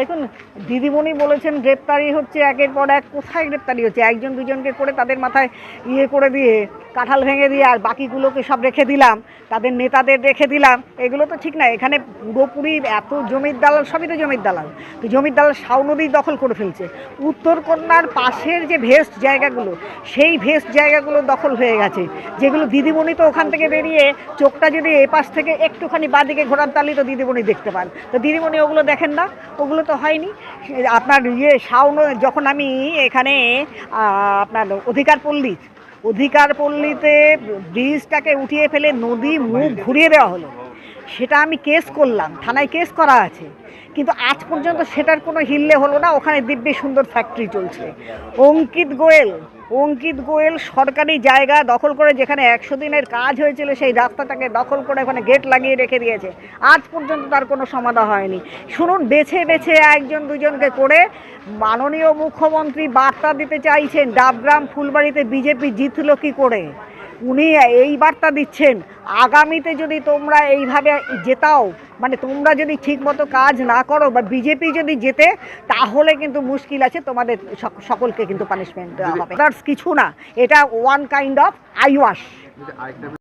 দেখুন, দিদিমণি বলেছেন গ্রেপ্তারি হচ্ছে একের পর এক। কোথায় গ্রেপ্তারি হচ্ছে? একজন, দুজনকে করে তাদের মাথায় ইয়ে করে দিয়ে, কাঁঠাল ভেঙে দিয়ে আর বাকিগুলোকে সব রেখে দিলাম, তাদের নেতাদের রেখে দিলাম। এগুলো তো ঠিক না। এখানে পুরোপুরি এত জমির দালাল, সবই তো জমির দালাল। তো জমির দালাল শাও নদী দখল করে ফেলছে। উত্তরকন্যার পাশের যে ভেস্ট জায়গাগুলো, সেই ভেস্ট জায়গাগুলো দখল হয়ে গেছে। যেগুলো দিদিমণি তো ওখান থেকে বেরিয়ে চোখটা যদি এ পাশ থেকে একটুখানি বাদিকে ঘোরার তালি তো দিদিমণি দেখতে পান। তো দিদিমণি ওগুলো দেখেন না? ওগুলো তো হয়নি। আপনার ইয়ে শাওন, যখন আমি এখানে আপনার অধিকার পল্লী অধিকার পল্লীতে ব্রিজটাকে উঠিয়ে ফেলে নদী মুখ ঘুরিয়ে দেওয়া হলো। সেটা আমি কেস করলাম, থানায় কেস করা আছে। কিন্তু আজ পর্যন্ত সেটার কোনো হিললে হলো না, ওখানে দিব্যি সুন্দর ফ্যাক্টরি চলছে। অঙ্কিত গোয়েল অঙ্কিত গোয়েল সরকারি জায়গা দখল করে যেখানে একশো দিনের কাজ হয়েছিল, সেই রাস্তাটাকে দখল করে ওখানে গেট লাগিয়ে রেখে দিয়েছে। আজ পর্যন্ত তার কোনো সমাধা হয়নি। শুনুন, বেছে বেছে একজন দুজনকে করে মাননীয় মুখ্যমন্ত্রী বার্তা দিতে চাইছেন, ডাবগ্রাম, ফুলবাড়িতে বিজেপি জিতল কী করে? উনি এই বার্তা দিচ্ছেন আগামীতে যদি তোমরা এইভাবে যেতাও মানে তোমরা যদি ঠিকমতো কাজ না করো বা বিজেপি যদি জেতে তাহলে কিন্তু মুশকিল আছে তোমাদের সকলকে কিন্তু পানিশমেন্ট দেওয়া হবে। কিছু না এটা ওয়ান কাইন্ড অফ আইওয়াশ।